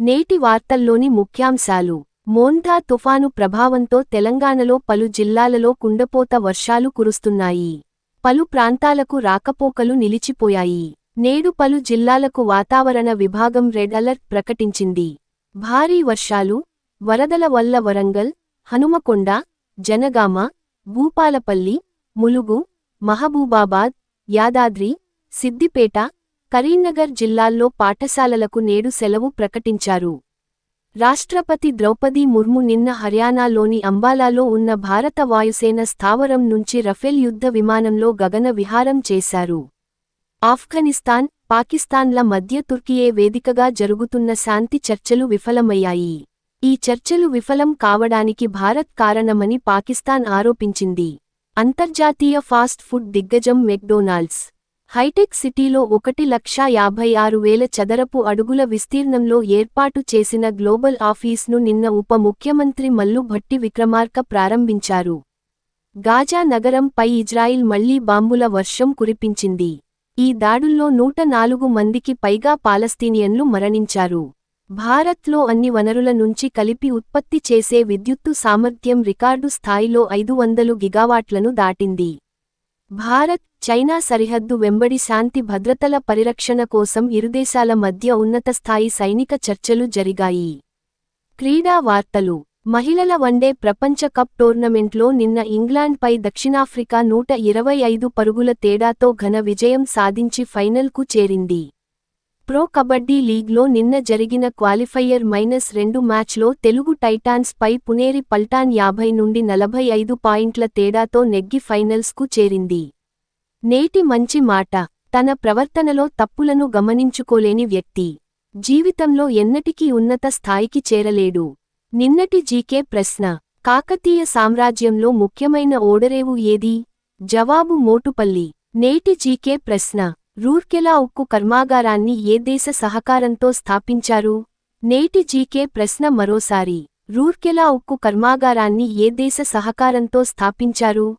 నేటి వార్తల్లోని ముఖ్యాంశాలు. మోంతా తుఫాను ప్రభావంతో తెలంగాణలో పలు జిల్లాలలో కుండపోత వర్షాలు కురుస్తున్నాయి. పలు ప్రాంతాలకు రాకపోకలు నిలిచిపోయాయి. నేడు పలు జిల్లాలకు వాతావరణ విభాగం రెడ్ అలర్ట్ ప్రకటించింది. భారీ వర్షాలు వరదల వల్ల వరంగల్ హనుమకొండ జనగామ భూపాలపల్లి ములుగు మహబూబాబాద్ యాదాద్రి సిద్దిపేట కరీంనగర్ జిల్లాల్లో పాఠశాలలకు నేడు సెలవు ప్రకటించారు. రాష్ట్రపతి ద్రౌపది ముర్ము నిన్న హర్యానాలోని అంబాలాలో ఉన్న భారత వాయుసేన స్థావరం నుంచి రఫేల్ యుద్ధ విమానంలో గగన విహారం చేశారు. ఆఫ్ఘనిస్తాన్ పాకిస్తాన్ల మధ్య తుర్కియే వేదికగా జరుగుతున్న శాంతి చర్చలు విఫలమయ్యాయి. ఈ చర్చలు విఫలం కావడానికి భారత్ కారణమని పాకిస్తాన్ ఆరోపించింది. అంతర్జాతీయ ఫాస్ట్ ఫుడ్ దిగ్గజం మెక్డొనాల్డ్స్ హైటెక్ సిటీలో ఒకటి లక్షా యాభై ఆరు వేల చదరపు అడుగుల విస్తీర్ణంలో ఏర్పాటు చేసిన గ్లోబల్ ఆఫీస్ను నిన్న ఉప ముఖ్యమంత్రి మల్లు భట్టి విక్రమార్క ప్రారంభించారు. గాజా నగరంపై ఇజ్రాయిల్ మళ్ళీ బాంబుల వర్షం కురిపించింది. ఈ దాడుల్లో నూట నాలుగు మందికి పైగా పాలస్తీనియన్లు మరణించారు. భారత్లో అన్ని వనరుల నుంచి కలిపి ఉత్పత్తి చేసే విద్యుత్తు సామర్థ్యం రికార్డు స్థాయిలో ఐదు వందలు గిగావాట్లను దాటింది. భారత్ చైనా సరిహద్దు వెంబడి శాంతి భద్రతల పరిరక్షణ కోసం ఇరుదేశాల మధ్య ఉన్నతస్థాయి సైనిక చర్చలు జరిగాయి. క్రీడా వార్తలు. మహిళల వన్డే ప్రపంచ కప్ టోర్నమెంట్లో నిన్న ఇంగ్లాండ్పై దక్షిణాఫ్రికా నూట ఇరవై ఐదు పరుగుల తేడాతో ఘన విజయం సాధించి ఫైనల్కు చేరింది. ప్రో కబడ్డీ లీగ్లో నిన్న జరిగిన క్వాలిఫైయర్ మైనస్ రెండు మ్యాచ్లో తెలుగు టైటాన్స్ పై పునేరి పల్టాన్ యాభై నుండి నలభై ఐదు పాయింట్ల తేడాతో నెగ్గి ఫైనల్స్కు చేరింది. నేటి మంచి మాట. తన ప్రవర్తనలో తప్పులను గమనించుకోలేని వ్యక్తి. జీవితంలో ఎన్నటికీ ఉన్నత స్థాయికి చేరలేడు. నిన్నటి జీకే ప్రశ్న. కాకతీయ సామ్రాజ్యంలో ముఖ్యమైన ఓడరేవు ఏది? జవాబు మోటుపల్లి. నేటి జీకే ప్రశ్న. రూర్కెలా ఉక్కు కర్మాగారాన్ని ఏ దేశ సహకారంతో స్థాపించారు? నేటి జీకే ప్రశ్న మరోసారి. రూర్కెలా ఉక్కు కర్మాగారాన్ని ఏ దేశ సహకారంతో స్థాపించారు?